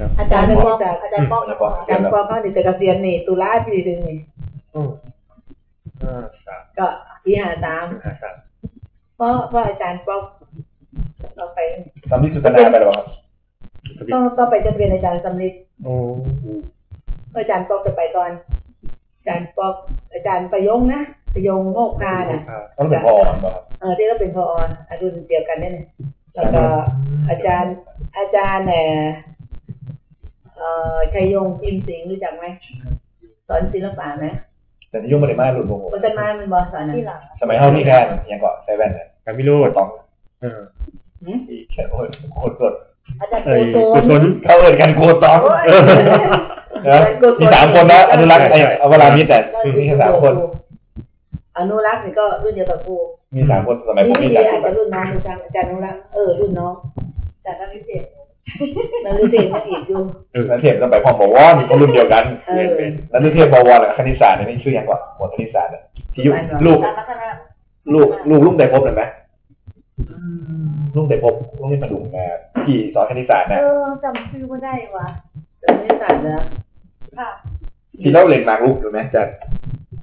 ครับ อาจารย์อาป้จาอรกย์อาจารย์ป้องอาจารย์ป้องอาจารย์ป้องเขาเด็กเกษียณนี่ตุลาปีหนึ่งนี่อืมห้าสามก็ปีห้าสามห้าสามเพราะเพราะอาจารย์ป้องเราไปทำที่สุดนาไปหรอครับต้องต้องไปจะเป็นอาจารย์สำลิดโอ้อาจารย์ป้องจะไปก่อนอาจารย์ป้องอาจารย์ประยงนะประยงโมกคาน่ะต้องเป็นพอครับเออที่เราเป็นพออารุ่นเดียวกันเนี่ยนะแล้วก็อาจารย์อาจารย์เนี่ย เอ่อชัยยงจิมสิงห์รู้จักไหมสอนศิลปะไหมแต่ที่ยุ่งมาได้มากหลุดวงปัจจุบันมันบอสอนนะที่หลังสมัยเท่านี้แค่ยังเกาะไซแว่นเนี่ยการพิโรโคธตรต้องเออหืมอีกแค่โคตรโคตรสดอาจารย์ไอ้โกกุโซศนลเขาเอ่ยกันโคตรต้องโอ้ยนะมีสามคนนะอนุรักษ์ไอ้อวรามิตรแต่ก็มีแค่สามคน อนุรักษ์นี่ก็รุ่นเดียวกับกูมีสามคนสมัยผมนี่นี่นี่จัดอาจจะรุ่นน้องอาจารย์อาจารย์อนุรักษ์เออรุ่นน้องอาจารย์นักวิเศษ นักเรียนมาอีกอยู่เออนันเทพสมัยพอมบวรเขารุ่นเดียวกันเออนันเทพบวรคณิตศาสตร์นี่ชื่อยังกว่าหมวดคณิตศาสตร์ที่ยุลูกอาจารย์พัฒนาลูกลูกลุงไดพบเห็นไหมลุงไดพบลุงนี่มาดุงนะที่สอนคณิตศาสตร์เอนะอจำชื่อไม่ได้วะแต่ไม่สั่นนะค่ะที่เราเล่นมากลูกถูกไหมจาก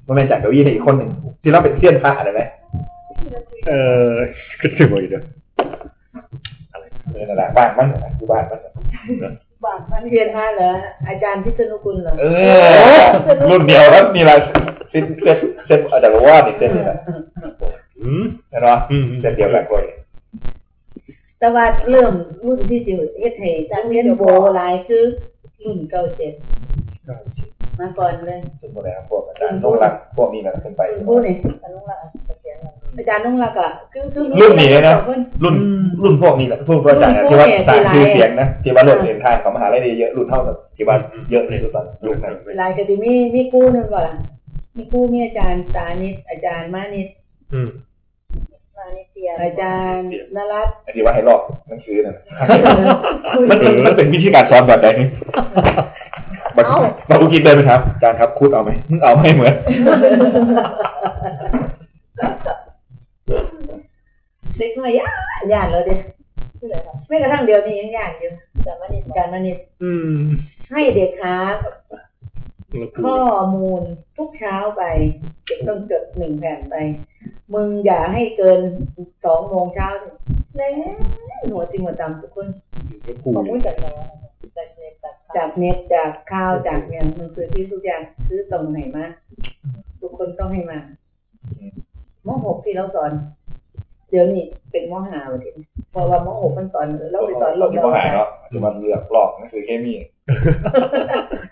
มันเป็นจากเก้าอี้ในอีกคนหนึ่งที่เราเป็นเสี้ยนพระอะไรไหมเออก็ถือว่าอยู่เด้อเออ นั่นแหละบ้านมันนะคือบ้านมันบ้างมันเรียนมาเหรออาจารย์พิษณุกุลเหรอเออรุ่นเดียวแล้วนี่แหละเส้นเส้นเส้นอาจารย์ว่านี่เส้นนี่แหละอืมเห็นไหมอืมเส้นเดียวกันเลยแต่ว่าเริ่มรุ่นที่จิ๋วเฮ็ดให้จังเรียนโบหลายคือรุ่นเก้าเจ็ดมาก่อนเลยสุดหมดแล้วพวกอาจารย์ต้องรักพวกนี้นะขึ้นไปผู้นี่ จารย์นุ่งรักอะคือคือรุ่นนี้นะเพิ่นรุ่นรุ่นพวกนี้แหละพวกอาจารย์นะที่ว่าสายชื่อเสียงนะที่ว่าเลิศเรียนทางของมหาลัยเยอะรุ่นเท่ากับที่ว่าเยอะเลยทุกตอนรุ่นนั้นหลายก็สิมีมีกู้นึงก่อนล่ะมีกู้มีอาจารย์สานิตอาจารย์มานิตอืมมาเลเซียอาจารย์นรัตน์ไอ้ที่ว่าให้ลอกหนังสือนั่นมันเป็นมันเป็นวิธีการสอนแบบไหนบางบางทีเดินไปถามอาจารย์ครับคูดเอาไหมมึงเอาไม่เหมือน เด็กน้อ ยย่านย่านเลยเด้ชื่ออะไรครับแม้กระทั่งเดี๋ยวนี้ยังย่านอยู่อาจารย์มานิดอาจารย์มานิตอืมให้เด็กหาแล้วกูข้อมูลทุกเช้าไปเด็กต้องจดหนึ่งแผ่นไป มึงอย่าให้เกินสองโมงเช้าแล้วหัวจริงหัวจำทุกคนแล้วกูผมรู้จักแล้วจากเน็ตจากจากเน็ตจากข้าวจากเนี่ยมันคือที่ทุกอย่างซื้อตรงไหนมาทุกคนต้องให้มามหกที่เราสอนเดี๋ยวนี้เป็นมหาวันทีเพราะว่ามหกมันสอนเราไปสอนลเรางที่มหาเนาะจะมาเลือกลอกหนังสือเคมี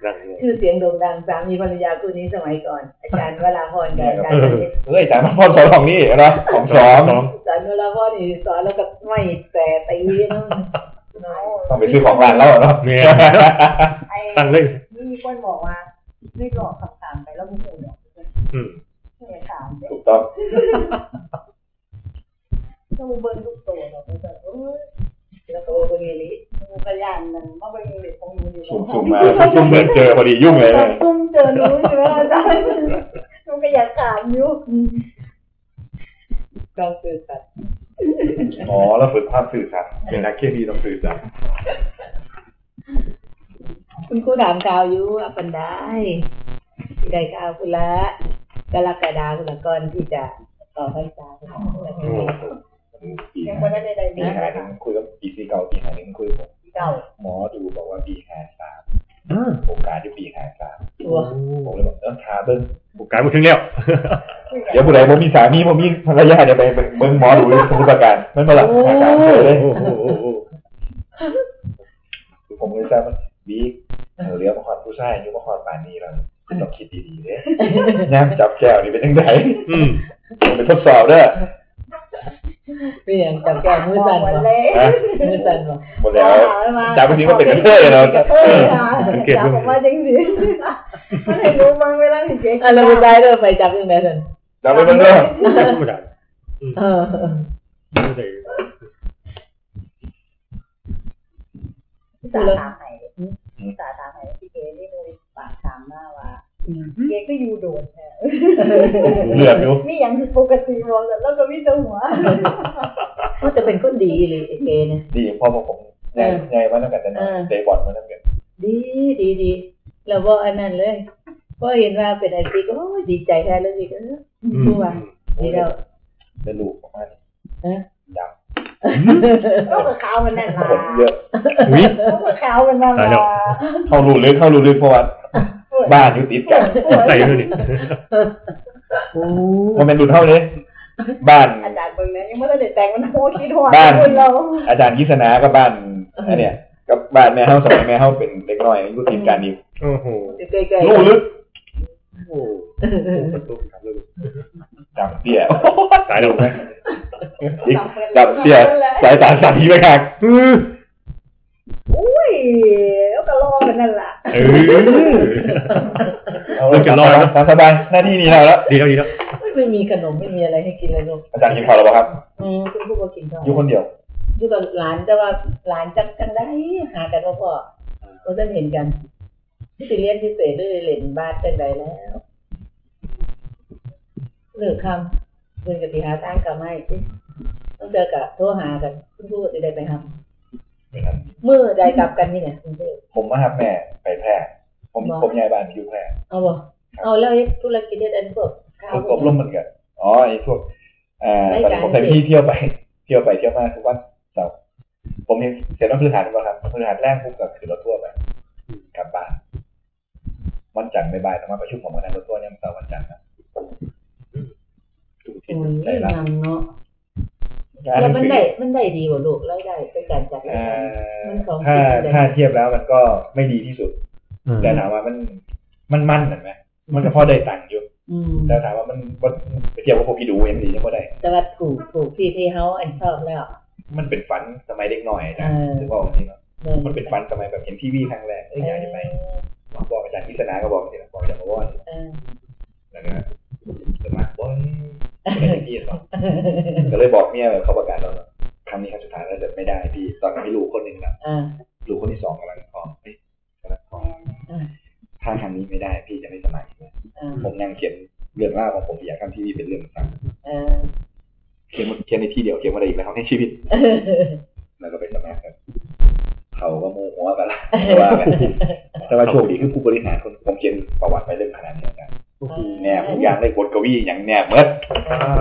นั่งเลยชื่อเสียงโด่งดังสามีภรรยาคู่นี้สมัยก่อน อาจารย์วราพรกับอาจารย์มานิตเฮ้ยอาจารย์มาพ่อสอนของนี่นะของสอนสองสอนเวลาพ่อนี่สอนแล้วก็ไม่แต่ตีนั่นต้องไปซื้อของร้านแล้วเนาะเนี่ยไอ้ตั้งเลยมีคนบอกว่าไม่หลอกคำถามไปแล้วมึงหูหรอกอืมไม่ถามเลยถูกต้อง ต้องเบิ้งทุกตัวเราก็จะเออแล้วก็โอเงลิมึงพยานมันมาเบิ้งเลยของมึงอยู่สุ่มสุ่มมาสุ่มเดินเจอพอดียุ่งเลยตุ้มเจอรู้ใช่ไหมอาจารย์มันก็อยากถามอยู่กองสื่อสัตว์อ๋อแล้วฝึกความสื่อสารเป็นนักเคมีต้องสื่อสารคุณครูถามข่าวอยู่ว่าเป็นได้ที่ได้ข่าวคุณละกรกฎาคุณละก่อนที่จะต่อพรรษาคุณละ ปียังหไม่ได้ใดปีๆหาหนึ่งคุยกับปีสี่เก่าปีหาหนึ่งคุยผมเก่าหมอดูบอกว่าปีหาสามอ่าโอกาสที่ปีหาสามตัวผมเลยบอกเออทาเบิ้งบุกการมาถึงแล้วเดี๋ยวผู้ใดผมมีสามีผมมีภรรยาเดี๋ยวไปเบิ้งหมอดูสมุทรปราการไม่มาหลับอาการเลยโอ้โหโอ้โหผมเลยทราบว่าบีเออเลี้ยวมาคอนผู้ชายอายุมาคอนป่านนี้แล้วต้องคิดดีๆเด้ย่างจับแก้วนี่เป็นยังไงอืมผมไปทดสอบเด้อ เป็นอย่างจับแก้วมือสั่นวันบ่เล่นะมือสั่นบ่หมดแล้วจับไปทิ้งก็เป็นกระเทยเนาะเออจับผมว่าจริงสิมันให้รู้มั้งเวลาเห็นเจ๊อะเราไปได้เด้อไปจับยังไงสั่นจับไปเบิ่งเด้อไม่ได้เออไม่ได้สาถามไหนสาถามไหนพี่เก๋นี่เลยปากถามมาว่าเก๋ก็อยู่โดดแท้ เหลือบอยู่มีอย่างที่ปกติมองแล้วก็มีแต่หัวก็จะเป็นคนดีเลยไอ้เกเนี่ยดีเพอผมไงไงมาตั้งแต่นั้นเตะบอลมาตั้งแต่ดีดีดีแล้วบ่อันนั้นเลยพอเห็นว่าเป็นไอซีก็โอ้ยดีใจแท้เลยสิก็เอออืมดูว่าดีแล้วได้ลูกประมาณนี้ฮะดก็เปิดขาวมันนั่นำล่ะขนเยอะอุ๊ยก็เปิดขาวมันนั่นตายแล้ล่ะวเข้ารูลึกเข้ารูลึกเพราะว่า บ้านอยู่ติดกันใส่เลยนี่มันเป็นรุ่นเท่านี้บ้านอาจารย์เบิ่งนะยังไม่ได้แต่งมันโหคิดหัวบ้านคนเราอาจารย์กิษณากับบ้านอันเนี้ยกับบ้านแม่เฮาสมัยแม่เฮาเป็นเด็กน้อยอยู่ติดกันนี่โอ้โหใกล้ๆรูลึกโอ้โหประตูครับเลยจำเตี้ยตายแล้วไหมจำเตี้ยสายตาสั่นที่ไปหักอุ้ยแล้วก็รอมันนั่นล่ะ เออเลิกกันรอดแล้วตามสบายหน้าที่นี้เราแล้วดีแล้วดีแล้วไม่มีขนมไม่มีอะไรให้กินเลยลูกอาจารย์กินข้าวแล้วเปล่าครับ อืมคุณผู้ปกครองกินข้าวอยู่คนเดียวอยู่กับหลานแต่ว่าหลานจักจังได้หากันว่าพ่อเราจะเห็นกันที่ไปเรียนพิเศษด้วยเล่นบาสจังใดแล้วเลิกคำเพื่อนกับตีหาทางกับไม่สิต้องเจอกับโทรหากันคุณผู้จะได้ไปทไม่ทันำ มือใดกลับกันนี่เนี่ยคุณผู้ผมมาหาแม่ไปแพร่ผมบ่ผมย้ายบ้านไปอยู่แพร่เอาบ่เอาแล้วไอ้ธุรกิจเด็ดอันพวกข้าวผมพอวกบรมเหมือนกันอ๋อไอ้พวกอ่าไม่ตอนนี้การผมใส่ที่เที่ยวไป เที่ยวไปเที่ยวมาทุกวันเสาร์ผมยังเสร็จต้องพื้นฐานว่าครับพื้นฐานแรกปุ๊บก็คือรถทั่วร์ไปกลับบ้านวันจันทร์บ่ายๆต้องมาประชุมของวันนั้นรถทั่วร์ยังเสาร์วันจันทร์นะทุกที่โอ้ยได้รับนำเนาะงานห แล้วนัมังนสือได้มันได้ดีกว่าลูกรายได้เป็นการจัดรายอ่าการมันของถ้าจริงเลยถ้าเทียบแล้วมันก็ไม่ดีที่สุด แต่ถามว่ามันมันมันเห็นไหมมันก็พอได้ตังค์อยู่อืมแต่ถามว่ามันมันไปเทียบกับพวกพี่ดูยังดียังไม่ได้แต่ว่าถูกถูกที่ที่เขาอันชอบแล้ว มันเป็นฝันสมัยเด็กหน่อยนะเออถือว่าจริงๆมันเป็นฝันสมัยแบบเห็นทีวีครั้งแรกเอ้ยอยากจะไปบอกอาจารย์พิศนาก็บอกจริงๆบอกอาจารย์มาว่าเออแล้วก็สมัครบ่อยไม่ได้พี่หรอกก็ เลยบอกเมียแบบเขาประกาศแล้วว่าครั้งนี้ครั้งสุดท้ายแล้วจะไม่ได้พี่ ตอนนั้นมีลูกคนหนึ่งนะอ่าลูกคนที่สองกำลังท้องเอ้ยกำลังท้องอ่าถ้าครั้งนี้ไม่ได้พี่จะไม่สมัครอ่าผมยังเขียนเรื่องเล่าวของผมอยากทำทีวีเป็นเรื่องสั้นเออเขียนเขียนในที่เดียวเขียนมาได้อีกแล้วในชีวิตแล้วก็ไปสมัครกันเขาก็โมโหกันละแต่ว่าแบบแต่ว่าโชคดีคือผู้บริหารคนผมเขียนประวัติไปเรื่องขนาดนี้กัน แนบทุกอย่างเลยบทกวีอย่างแนบเมื่อ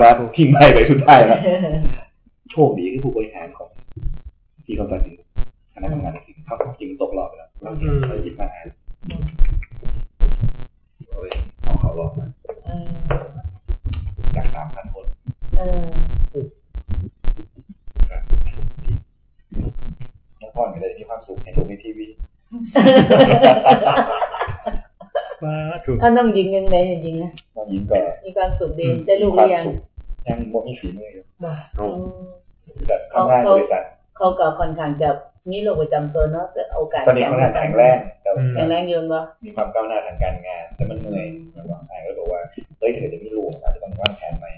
ว่าทิ้งไปไปสุดท้ายแล้วโชคดีคือผู้บริหารของที่เขาตัดสินคณะทำงานตัดสินเขาจริงตกรอบไปแล้วเราจริงเขาหยิบมาอ่านเอาเลยเอาเขารอบมาเออจากสามพันคนเออน้องพ่อมีอะไรมีความสุขในชมในทีวีมา ถูกถ้าน้องยิงยังไงยิงนะน้องหญิงก็มีความสุขดีได้ลูกหรือยังยังบ่มีฝีมืออยู่บ่เอาอืมแต่ทำงานบริษัทเขาก็ค่อนข้างจะมีโรคประจำตัวเนาะแต่โอกาสตอนนี้ค่อนข้างแข็งแรงแต่แข็งแรงอยืนบ่มีความก้าวหน้าทางการงานแต่มันเหนื่อยแล้วก็อ่านก็บอกว่าเฮ้ยเธอจะมีลูกอาจจะต้องวางแผนใหม่